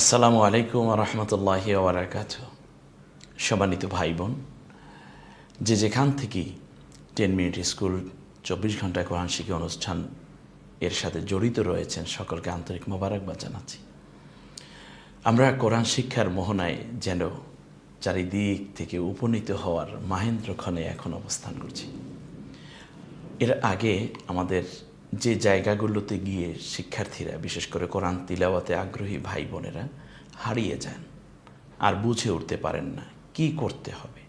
আসসালামু আলাইকুম রহমতুল্লাহ ওবরাকাত সম্মানিত ভাই বোন যে যেখান থেকেই টেন মিনিট স্কুল, চব্বিশ ঘণ্টা কোরআন শিক্ষা অনুষ্ঠান এর সাথে জড়িত রয়েছেন, সকলকে আন্তরিক মোবারকবাদ জানাচ্ছি। আমরা কোরআন শিক্ষার মোহনায় যেন চারিদিক থেকে উপনীত হওয়ার মাহেন্দ্রক্ষণে এখন অবস্থান করছি। এর আগে আমাদের যে জায়গাগুলোতে গিয়ে শিক্ষার্থীরা, বিশেষ করে কোরআন তিলাওয়াতে আগ্রহী ভাই বোনেরা হারিয়ে যান আর বুঝে উঠতে পারেন না কি করতে হবে।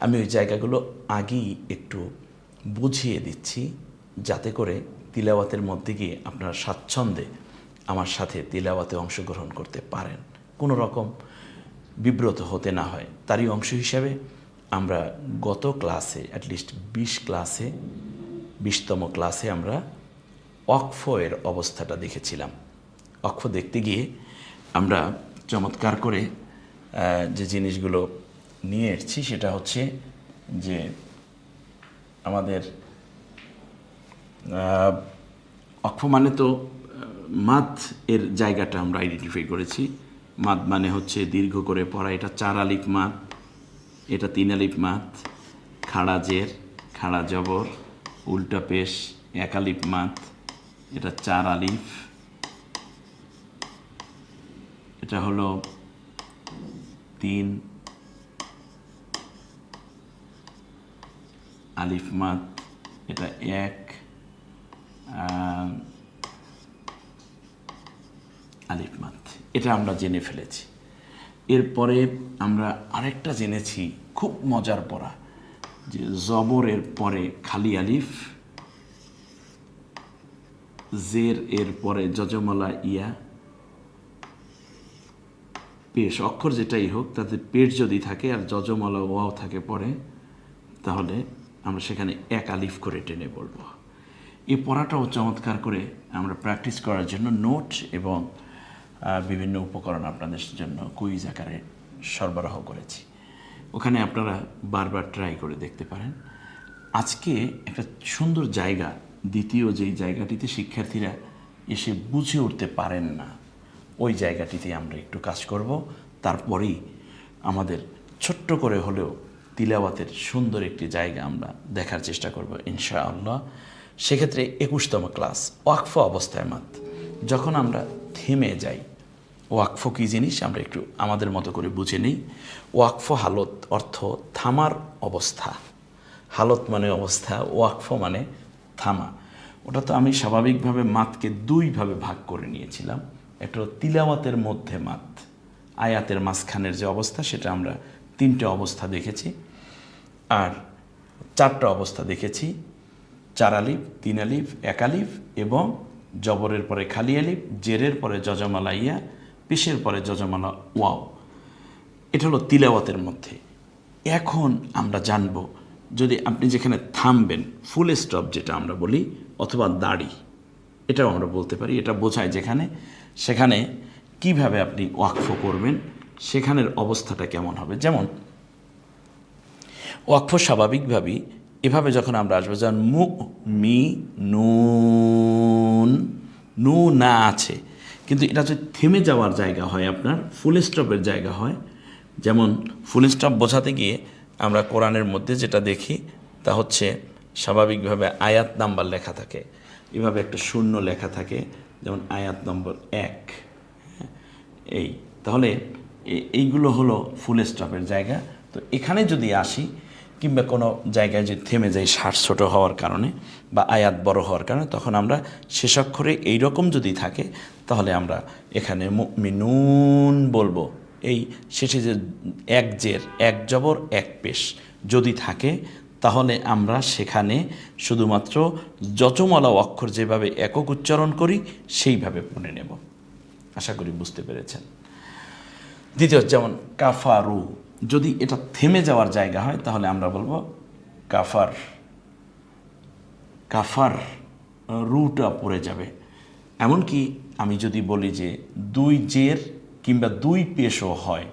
আমি ওই জায়গাগুলো আগেই একটু বুঝিয়ে দিচ্ছি যাতে করে তিলাওয়াতের মধ্যে গিয়ে আপনারা স্বাচ্ছন্দ্যে আমার সাথে তিলাওয়াতে অংশগ্রহণ করতে পারেন। কোনো রকম বিব্রত হতে না হয়। তারই অংশ হিসাবে আমরা গত ক্লাসে অ্যাটলিস্ট বিশ ক্লাসে, বিশতম ক্লাসে আমরা অক্ফ এর অবস্থাটা দেখেছিলাম। অক্ষ দেখতে গিয়ে আমরা চমৎকার করে যে জিনিসগুলো নিয়ে এসেছি সেটা হচ্ছে যে আমাদের অক্ষ মানে তো মাত এর জায়গাটা আমরা আইডেন্টিফাই করেছি। মাদ মানে হচ্ছে দীর্ঘ করে পড়া, এটা চার আলিফ মাত এটা তিন আলিফ মাত খাড়া জের, খাড়া জবর, উল্টা পেশ, এক মাদ এটা চার আলিফ। এটা হলো তিন আলিফ মাদ। এটা এক আলিফ মাদ। এটা আমরা জেনে ফেলেছি। এরপরে আমরা আরেকটা জেনেছি, খুব মজার পড়া, যে জবরের পরে খালি আলিফ জের এর পরে যজমলা ইয়া। পেশ, অক্ষর যেটাই হোক, তাতে পেট যদি থাকে আর যজমলা ওয়াও থাকে পরে, তাহলে আমরা সেখানে এক আলিফ করে টেনে বলব। এই পড়াটাও চমৎকার করে আমরা প্র্যাকটিস করার জন্য নোট এবং বিভিন্ন উপকরণ আপনাদের জন্য কুইজ আকারে সরবরাহ করেছি। ওখানে আপনারা বারবার ট্রাই করে দেখতে পারেন। আজকে একটা সুন্দর জায়গা দ্বিতীয় যেই জায়গাটিতে শিক্ষার্থীরা এসে বুঝে উঠতে পারেন না, ওই জায়গাটিতে আমরা একটু কাজ করব। তারপরেই আমাদের ছোট্ট করে হলেও তিলাওয়াতের সুন্দর একটি জায়গা আমরা দেখার চেষ্টা করব ইনশাআল্লাহ। সেক্ষেত্রে একুশতম ক্লাস, ওয়াকফ অবস্থায় মাত। যখন আমরা থেমে যাই, ওয়াকফ কী জিনিস আমরা একটু আমাদের মতো করে বুঝে নিই। ওয়াকফ হালত অর্থ থামার অবস্থা। হালত মানে অবস্থা, ওয়াকফ মানে থামা। ওটা তো আমি স্বাভাবিকভাবে মাতকে দুইভাবে ভাগ করে নিয়েছিলাম। একটা তিলাওয়াতের মধ্যে মাত, আয়াতের মাঝখানের যে অবস্থা, সেটা আমরা তিনটে অবস্থা দেখেছি। আর চারটা অবস্থা দেখেছি, চার আলিফ, তিন আলিফ, এক আলিফ এবং জবরের পরে খালি আলিফ, জেরের পরে যজমালা ইয়া, পেশের পরে যজমালা ওয়াও। এটা হলো তিলাওয়াতের মধ্যে। এখন আমরা জানব যদি আপনি যেখানে থামবেন ফুল স্টপ যেটা আমরা বলি, অথবা দাড়ি, এটাও আমরা বলতে পারি, এটা বোঝায় যেখানে, সেখানে কীভাবে আপনি ওয়াকফ করবেন, সেখানের অবস্থাটা কেমন হবে। যেমন, ওয়াকফ স্বাভাবিকভাবেই এভাবে যখন আমরা আসব, যেমন মু মি নুন নু না আছে, কিন্তু এটা যদি থেমে যাওয়ার জায়গা হয় আপনার ফুল স্টপের জায়গা হয়। যেমন ফুল স্টপ বোঝাতে গিয়ে আমরা কোরআনের মধ্যে যেটা দেখি, তা হচ্ছে স্বাভাবিকভাবে আয়াত নাম্বার লেখা থাকে। এভাবে একটা শূন্য লেখা থাকে, যেমন আয়াত নম্বর এক। এই, তাহলে এইগুলো হলো ফুল স্টপের জায়গা। তো এখানে যদি আসি, কিংবা কোনো জায়গায় যদি থেমে যাই শ্বাস ছোটো হওয়ার কারণে, বা আয়াত বড় হওয়ার কারণে, তখন আমরা শেষ অক্ষরে এইরকম যদি থাকে, তাহলে আমরা এখানে মিনুন বলব। এই শেষে যে এক জের, এক জবর, এক পেশ যদি থাকে, তাহলে আমরা সেখানে শুধুমাত্র যচমালা অক্ষর যেভাবে একক উচ্চারণ করি, সেইভাবে পড়ে নেব। আশা করি বুঝতে পেরেছেন। দ্বিতীয়, যেমন কাফারু, যদি এটা থেমে যাওয়ার জায়গা হয়, তাহলে আমরা বলব কাফার। কাফার রুটা পড়ে যাবে। এমনকি আমি যদি বলি যে দুই জের কিংবা দুই পেশও হয়,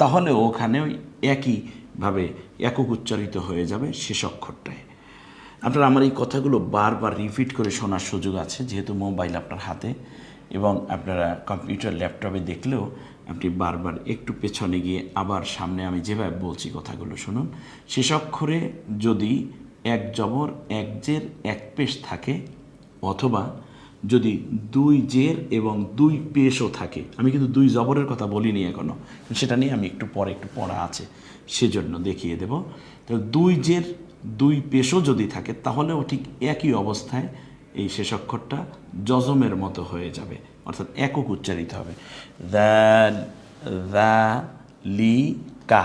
তাহলে ওখানে ওই একইভাবে একক উচ্চারিত হয়ে যাবে শেষ অক্ষরটায়। আপনারা আমার এই কথাগুলো বারবার রিপিট করে শোনার সুযোগ আছে, যেহেতু মোবাইল আপনার হাতে এবং আপনারা কম্পিউটার ল্যাপটপে দেখলেও আপনি বারবার একটু পেছনে গিয়ে আবার সামনে আমি যেভাবে বলছি কথাগুলো শুনুন। শেষ অক্ষরে যদি এক জবর, এক জের, এক পেশ থাকে, অথবা যদি দুই জের এবং দুই পেশও থাকে, আমি কিন্তু দুই জবরের কথা বলিনি এখনও, সেটা নিয়ে আমি একটু পরে একটু পড়া আছে, সেজন্য দেখিয়ে দেব। তো দুই জের, দুই পেশও যদি থাকে, তাহলেও ঠিক একই অবস্থায় এই শেষ অক্ষরটা জজমের মতো হয়ে যাবে, অর্থাৎ একক উচ্চারিত হবে। দ্যাল লি, কা,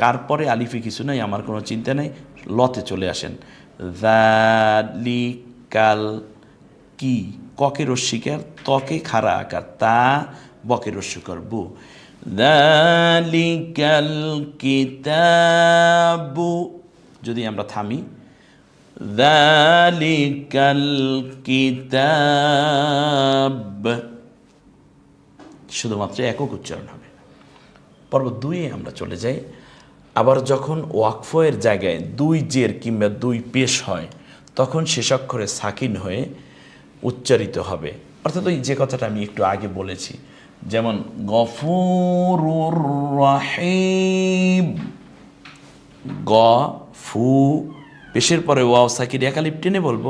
কার পরে আলিফে কিছু নাই, আমার কোনো চিন্তা নেই, লতে চলে আসেন। লি, কাল, কি ককে রস্যিকার তকে খাড়া আকার, তা বকে রস্যিকর বু। দালিকাল কিতাবু। যদি আমরা থামি, দালিকাল কিতাব। শুধুমাত্র একক উচ্চারণ হবে। পর্ব দুইয়ে আমরা চলে যাই। আবার যখন ওয়াকফয়ের জায়গায় দুই জের কিংবা দুই পেশ হয়, তখন শেষ অক্ষরে সাকিন হয়ে উচ্চারিত হবে। অর্থাৎ ওই যে কথাটা আমি একটু আগে বলেছি, যেমন গফুরুর রাহিম গ, ফু, পেশের পরে ওয়াও, সাকির, একালিপ টেনে বলব,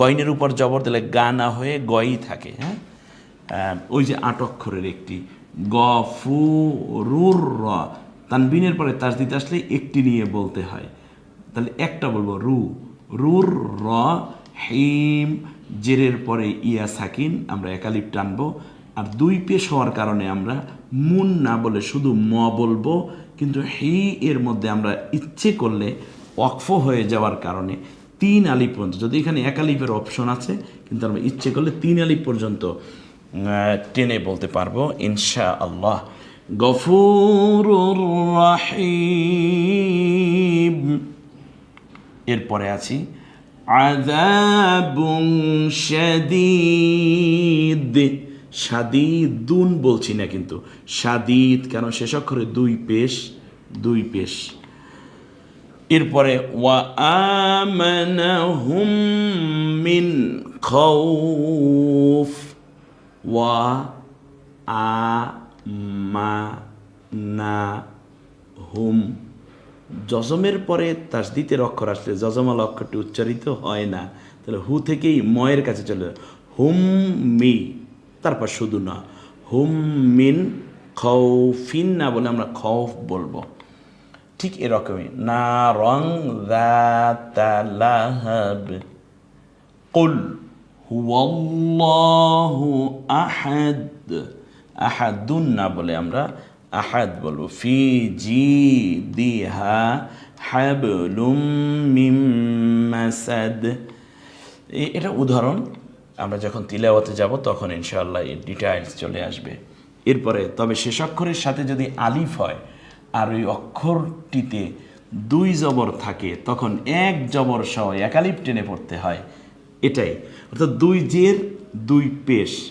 গয়নের উপর জবর দিলে গা না হয়ে গই থাকে হ্যাঁ? ওই যে আট অক্ষরের একটি গ ফু রুর র তানবিনের পরে তাস দিতে আসলে একটি নিয়ে বলতে হয়। তাহলে একটা বলব, রু রুর র হিম জেরের পরে ইয়া সাকিন, আমরা একালিপ টানবো। আর দুই পেশ হওয়ার কারণে আমরা মুন না বলে শুধু ম বলব, কিন্তু হি এর মধ্যে আমরা ইচ্ছে করলে অক্ফ হয়ে যাওয়ার কারণে তিন আলিপ পর্যন্ত, যদি এখানে এক আলিপের অপশন আছে, কিন্তু আমরা ইচ্ছে করলে তিন আলিপ পর্যন্ত টেনে বলতে পারব ইনশা আল্লাহ গফুর এরপরে আছি। আযাবুন শাদীদ। শাদীদুন বলছি না কিন্তু। শাদীদ কারণ শেষ অক্ষরে দুই পেশ দুই পেশ। এরপরে, ওয়া আমানাহুম মিন খাউফ ওয়া আ মা না হুম যজমের পরে তার তাসদিতের অক্ষর আসলে যজমাল অক্ষরটি উচ্চারিত হয় না। তাহলে হু থেকেই ময়ের কাছে চলে। হুম মি, তারপর শুধু না। হুম মিন, খৌফিন না বলে আমরা খৌফ বলব। ঠিক এরকমই। না রং কুল, হুয়াল্লাহু আহাদ। আহাদুন না বলে আমরা আহাদ বলব। ফি জি দিহা হাবলুম এটা উদাহরণ। আমরা যখন তিলাওয়াতে যাব, তখন ইনশাআল্লাহ এই ডিটেইলস চলে আসবে। এরপরে, তবে শেষ অক্ষরের সাথে যদি আলিফ হয় আর ওই অক্ষরটিতে দুই জবর থাকে, তখন এক জবর সহ একালিপ টেনে পড়তে হয়। এটাই। অর্থাৎ দুই জের, দুই পেশ।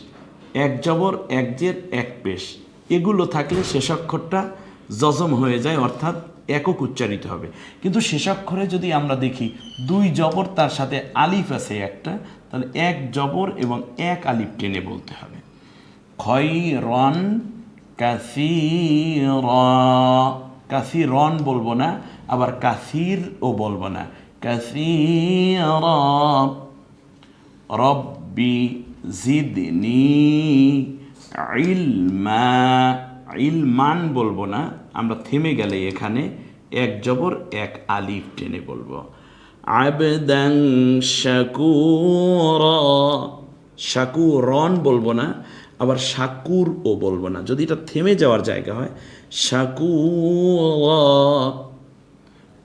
এক জবর, এক জের, এক পেশ। এগুলো থাকলে শেষ অক্ষরটা জজম হয়ে যায়, অর্থাৎ একক উচ্চারিত হবে। কিন্তু শেষ অক্ষরে যদি আমরা দেখি দুই জবর, তার সাথে আলিফ আছে একটা, তাহলে এক জবর এবং এক আলিফ টেনে বলতে হবে। খয়রন কাসির। কাসিরন বলব না, আবার কাসির ও বলব না। রব রব্বি জিদনি ইলমা, ইলমান বলব না, আমরা থেমে গেলে এখানে এক জবর, এক আলিফ টেনে বলব। আবেদং শাকুর, শাকুরন বলব না, আবার শাকুর ও বলব না। যদি এটা থেমে যাওয়ার জায়গা হয় শাকু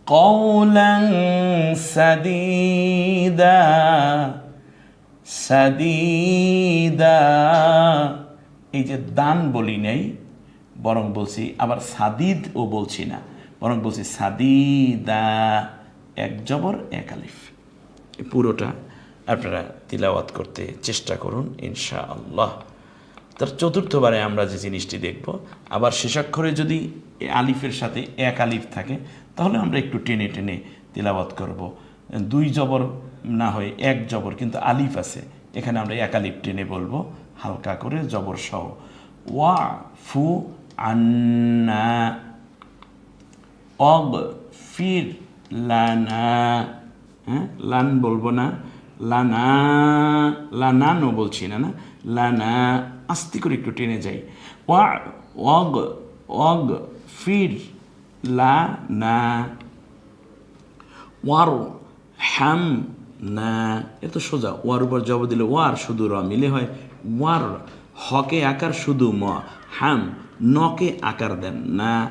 কৌলং সাদিদা সাদিদা। এই যে দান বলি নেই, বরং বলছি আবার সাদিদ ও বলছি না, বরং বলছি সাদিদা, এক জবর, এক আলিফ। পুরোটা আপনারা তিলাওয়াত করতে চেষ্টা করুন ইনশা আল্লাহ তার চতুর্থবারে আমরা যে জিনিসটি দেখব, আবার শেষাক্ষরে যদি আলিফের সাথে এক আলিফ থাকে, তাহলে আমরা একটু টেনে টেনে তিলাবাত করব। দুই জবর না হয়, এক জবর, কিন্তু আলিফ আছে। এখানে আমরা এক আলিফ টেনে বলব। হালকা করে জবর সহ। ওয়া ফু আন্না। অগ ফির লানা। হ্যাঁ? লান বলব না। লানা। লানানো বলছি না না? লানা। আস্তে করে একটু টেনে যাই। ওয়া অগ অগ ফির লানা। ওয়ার হ্যাম না এত সোজা। ওয়ার উপর জব দিলে ওয়ার শুধু র মিলে হয়। ওয়ার, হকে আকার শুধু ম, হাম, নকে আকার দেন না।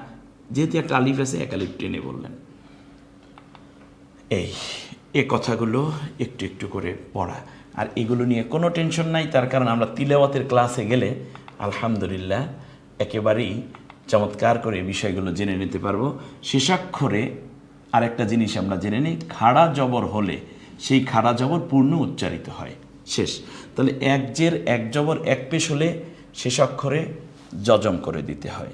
যেহেতু একটা আলিফ আছে, এক আলিফ টেনে বললেন। এই, এ কথাগুলো একটু একটু করে পড়া। আর এগুলো নিয়ে কোনো টেনশন নাই, তার কারণ আমরা তিলাওয়াতের ক্লাসে গেলে, আলহামদুলিল্লাহ, একেবারেই চমৎকার করে বিষয়গুলো জেনে নিতে পারব। শেষাক্ষরে আরেকটা জিনিস আমরা জেনে নিই, খাড়া জবর হলে সেই খাড়া জবর পূর্ণ উচ্চারিত হয়। শেষ। তাহলে এক জের, এক জবর, এক পেশ হলে শেষ অক্ষরে যজম করে দিতে হয়।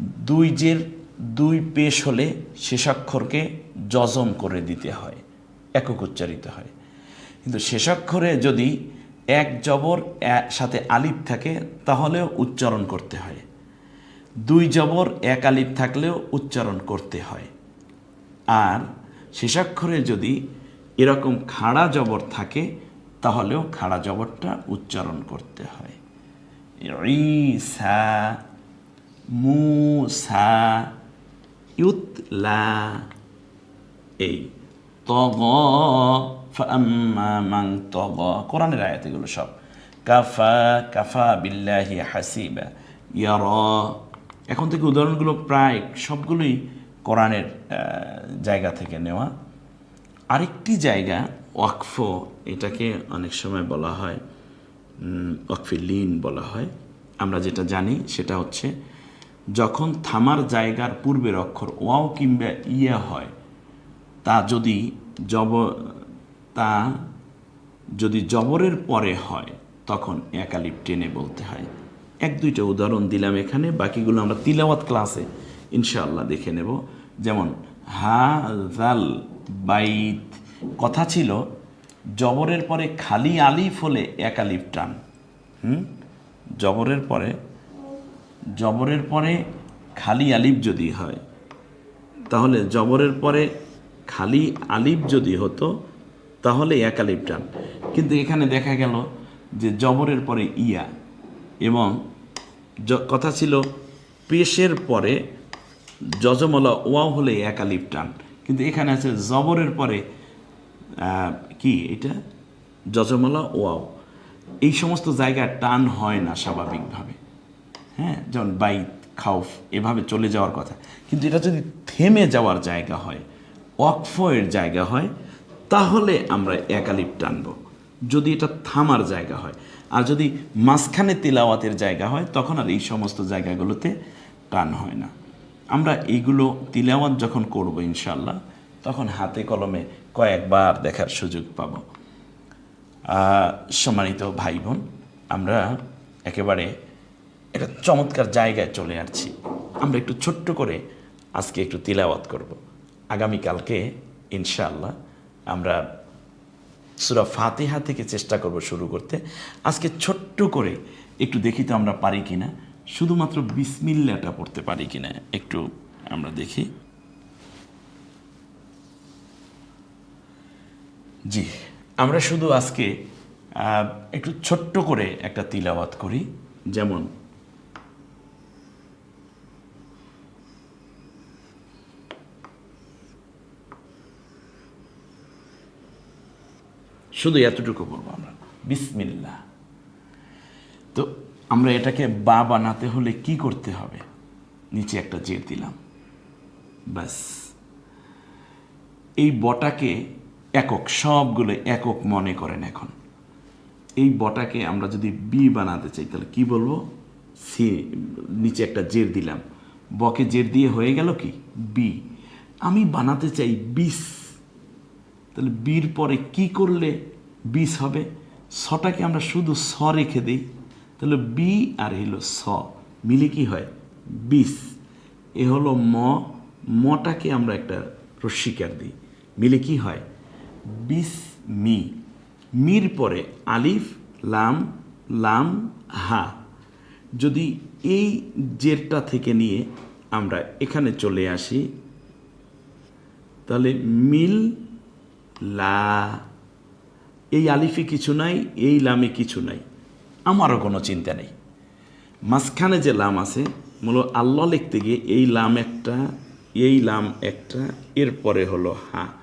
দুই জের, দুই পেশ হলে শেষাক্ষরকে যজম করে দিতে হয়। একক উচ্চারিত হয়। কিন্তু শেষাক্ষরে যদি এক জবর সাথে আলিফ থাকে, তাহলেও উচ্চারণ করতে হয়। দুই জবর, এক আলিফ থাকলেও উচ্চারণ করতে হয়। আর শেষাক্ষরে যদি এরকম খাড়া জবর থাকে তাহলেও খাড়া জবরটা উচ্চারণ করতে হয়। ঈসা, মুসা, ইউতলা, এই তগ ফাম্মা তগ। কোরআনের আয়াত এগুলো সব। কাফা কাফা বিল্লাহি হাসিবা, ইয়ার। এখন থেকে উদাহরণগুলো প্রায় সবগুলোই কোরআনের জায়গা থেকে নেওয়া। আরেকটি জায়গা ওয়াকফ, এটাকে অনেক সময় বলা হয় ওয়াকফে লিন বলা হয়। আমরা যেটা জানি সেটা হচ্ছে, যখন থামার জায়গার পূর্বের অক্ষর ওয়াও কিংবা ইয়া হয়, তা যদি জব, তা যদি জবরের পরে হয়, তখন একালিপ টেনে বলতে হয়। এক দুইটা উদাহরণ দিলাম এখানে, বাকিগুলো আমরা তিলাওয়াত ক্লাসে ইনশাআল্লাহ দেখে নেব। যেমন হা জাল বাইত কথা ছিল, জবরের পরে খালি আলিফ হলে এক আলিফ টান। হুম? জবরের পরে জবরের পরে খালি আলিফ যদি হয়, তাহলে জবরের পরে খালি আলিফ যদি হতো, তাহলে এক আলিফ টান। কিন্তু এখানে দেখা গেল যে জবরের পরে ইয়া এবং কথা ছিল পেশের পরে যজমলা ওয়াও হলে এক আলিফ টান। কিন্তু এখানে আছে জবরের পরে কি এটা? যজমলা ওয়াও। এই সমস্ত জায়গায় টান হয় না স্বাভাবিকভাবে। হ্যাঁ যেমন বাইত, খাউফ, এভাবে চলে যাওয়ার কথা। কিন্তু এটা যদি থেমে যাওয়ার জায়গা হয় ওয়াকফ এর জায়গা হয়, তাহলে আমরা একালিপ টানব। যদি এটা থামার জায়গা হয়। আর যদি মাঝখানে তেলাওয়াতের জায়গা হয়, তখন আর এই সমস্ত জায়গাগুলোতে টান হয় না। আমরা এইগুলো তিলাওয়াত যখন করব ইনশাল্লাহ তখন হাতে কলমে কয়েকবার দেখার সুযোগ পাবো। সম্মানিত ভাই বোন আমরা একেবারে একটা চমৎকার জায়গায় চলে আসছি। আমরা একটু ছোট্ট করে আজকে একটু তিলাওয়াত করব। আগামীকালকে ইনশাআল্লাহ, আমরা সুরা ফাতিহা থেকে চেষ্টা করব শুরু করতে। আজকে ছোট্ট করে একটু দেখি তো আমরা পারি কিনা। শুধুমাত্র বিসমিল্লাটা পড়তে পারি কিনা, একটু আমরা দেখি। জি। আমরা শুধু আজকে একটু ছোট্ট করে একটা তিলাওয়াত করি, যেমন, শুধু এতটুকু বলব আমরা। বিসমিল্লা তো আমরা এটাকে বা বানাতে হলে কি করতে হবে? নিচে একটা জের দিলাম। ব্যাস। এই বটাকে একক সবগুলো একক মনে করেন এখন। এই বটাকে আমরা যদি বি বানাতে চাই, তাহলে কি বলব? সি, নিচে একটা জের দিলাম। বকে জের দিয়ে হয়ে গেল কি? বি আমি বানাতে চাই বিষ। তাহলে বির পরে কি করলে বিষ হবে? সটাকে আমরা শুধু স রেখে দিই। তাহলে বি আর হলো স, মিলে কি হয়? বিষ। এ হলো ম। মটাকে আমরা একটা রস্বীকার দিই। মিলে কি হয়? বিস মি মির পরে আলিফ, লাম লাম, হা। যদি এই জেরটা থেকে নিয়ে আমরা এখানে চলে আসি, তাহলে মিল, লা। এই আলিফে কিছু নাই, এই লামে কিছু নাই। আমারও কোনো চিন্তা নেই। মাঝখানে যে লাম আছে মূলত আল্লাহ লিখতে গিয়ে এই লাম একটা, এই লাম একটা, এরপরে হলো হা।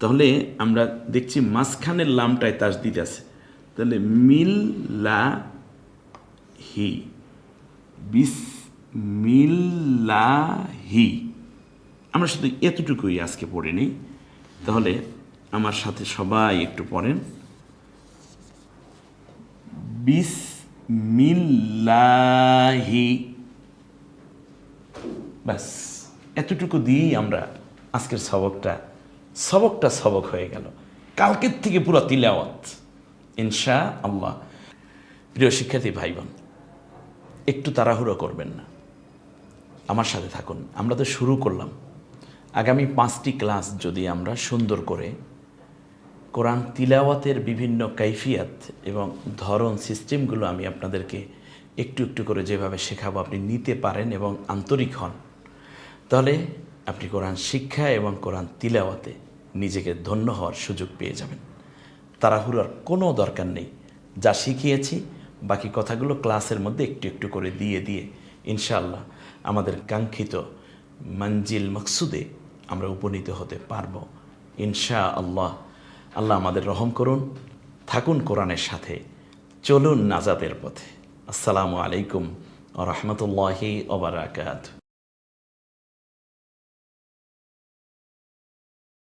তাহলে আমরা দেখছি মাঝখানের লামটায় দিতে আছে। তাহলে মিল, লা, হি। বিস মিল্লাহি আমরা শুধু এতটুকুই আজকে পড়ে নিই। তাহলে আমার সাথে সবাই একটু পড়েন। বিস মিল্লাহি ব্যাস, এতটুকু দিয়েই আমরা আজকের সবকটা সবকটা সবক হয়ে গেল। কালকের থেকে পুরো তিলাওয়াত। ইনশা আল্লাহ প্রিয় শিক্ষার্থী ভাই বোন একটু তাড়াহুড়ো করবেন না। আমার সাথে থাকুন। আমরা তো শুরু করলাম। আগামী পাঁচটি ক্লাস যদি আমরা সুন্দর করে কোরআন তিলাওয়াতের বিভিন্ন কাইফিয়াত এবং ধরন, সিস্টেমগুলো আমি আপনাদেরকে একটু একটু করে যেভাবে শেখাবো আপনি নিতে পারেন এবং আন্তরিক হন, তাহলে আপনি কোরআন শিক্ষা এবং কোরআন তিলাওয়াতে নিজেকে ধন্য হওয়ার সুযোগ পেয়ে যাবেন। তাড়াহুড়ার কোনো দরকার নেই। যা শিখিয়েছি, বাকি কথাগুলো ক্লাসের মধ্যে একটু একটু করে দিয়ে দিয়ে ইনশাআল্লাহ আমাদের কাঙ্ক্ষিত মঞ্জিল মকসুদে আমরা উপনীত হতে পারব। ইনশা আল্লাহ আল্লাহ আমাদের রহম করুন। থাকুন কোরআনের সাথে। চলুন নাজাদের পথে। আসসালামু আলাইকুম ও রহমতুল্লাহি ওবরাকাত